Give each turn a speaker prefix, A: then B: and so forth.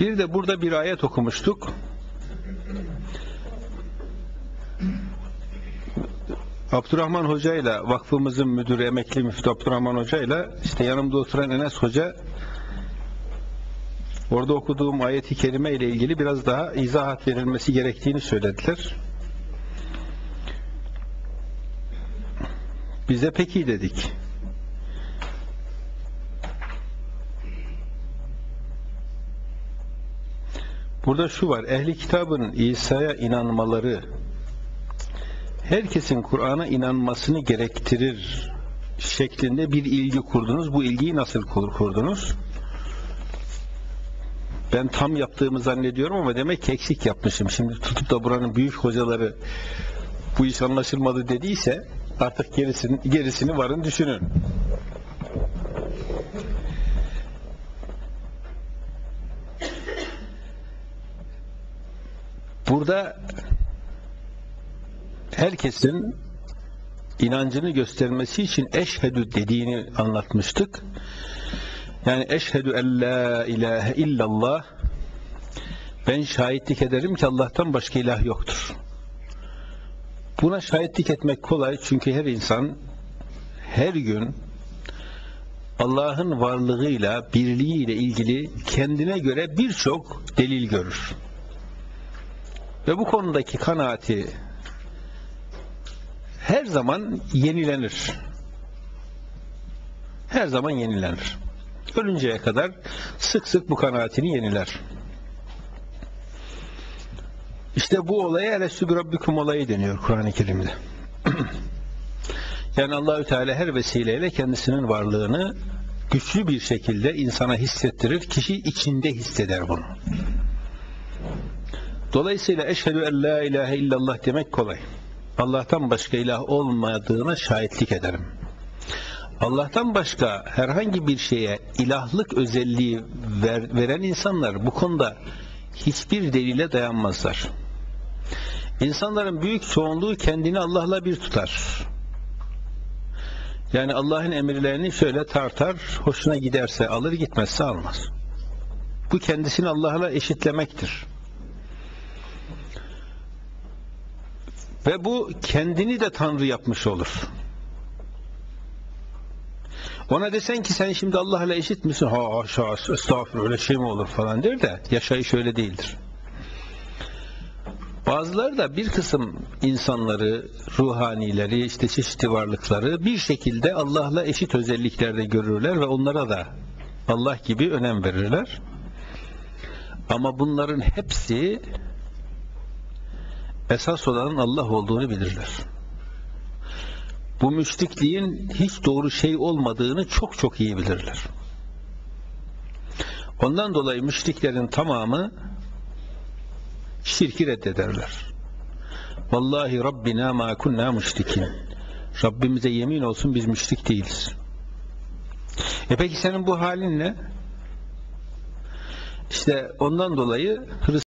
A: Bir de burada bir ayet okumuştuk. Abdurrahman Hoca ile vakfımızın müdürü emekli müftü Abdurrahman Hoca ile işte yanımda oturan Enes Hoca orada okuduğum ayeti kerime ile ilgili biraz daha izahat verilmesi gerektiğini söylediler. Bize peki dedik. Burada şu var, ehli kitabın İsa'ya inanmaları herkesin Kur'an'a inanmasını gerektirir şeklinde bir ilgi kurdunuz. Bu ilgiyi nasıl kurdunuz? Ben tam yaptığımı zannediyorum ama demek ki eksik yapmışım. Şimdi tutup da buranın büyük hocaları bu iş anlaşılmadı dediyse artık gerisini, gerisini varın düşünün. Burada herkesin inancını göstermesi için eşhedü dediğini anlatmıştık. Yani eşhedü en la ilahe illallah ben şahitlik ederim ki Allah'tan başka ilah yoktur. Buna şahitlik etmek kolay çünkü her insan her gün Allah'ın varlığıyla, birliğiyle ilgili kendine göre birçok delil görür. Ve bu konudaki kanaati her zaman yenilenir. Her zaman yenilenir. Ölünceye kadar sık sık bu kanaatini yeniler. İşte bu olaya Elestü Rabbikum olayı deniyor Kur'an-ı Kerim'de. yani Allahü Teala her vesileyle kendisinin varlığını güçlü bir şekilde insana hissettirir. Kişi içinde hisseder bunu. Dolayısıyla eşhedü en la ilahe illallah demek kolay. Allah'tan başka ilah olmadığına şahitlik ederim. Allah'tan başka herhangi bir şeye ilahlık özelliği ver, veren insanlar bu konuda hiçbir delile dayanmazlar. İnsanların büyük çoğunluğu kendini Allah'la bir tutar. Yani Allah'ın emirlerini şöyle tartar, hoşuna giderse alır, gitmezse almaz. Bu kendisini Allah'la eşitlemektir. Ve bu kendini de Tanrı yapmış olur. Ona desen ki sen şimdi Allah'la eşit misin? Ha haşa estağfurullah öyle şey mi olur falan der de yaşayış öyle değildir. Bazıları da bir kısım insanları, ruhanileri, işte çeşitli varlıkları bir şekilde Allah'la eşit özelliklerde görürler ve onlara da Allah gibi önem verirler. Ama bunların hepsi esas olanın Allah olduğunu bilirler. Bu müşrikliğin hiç doğru şey olmadığını çok çok iyi bilirler. Ondan dolayı müşriklerin tamamı şirki reddederler. Vallahi Rabbina ma kunna müşrikin. Rabbimize yemin olsun biz müşrik değiliz. E peki senin bu halin ne? İşte ondan dolayı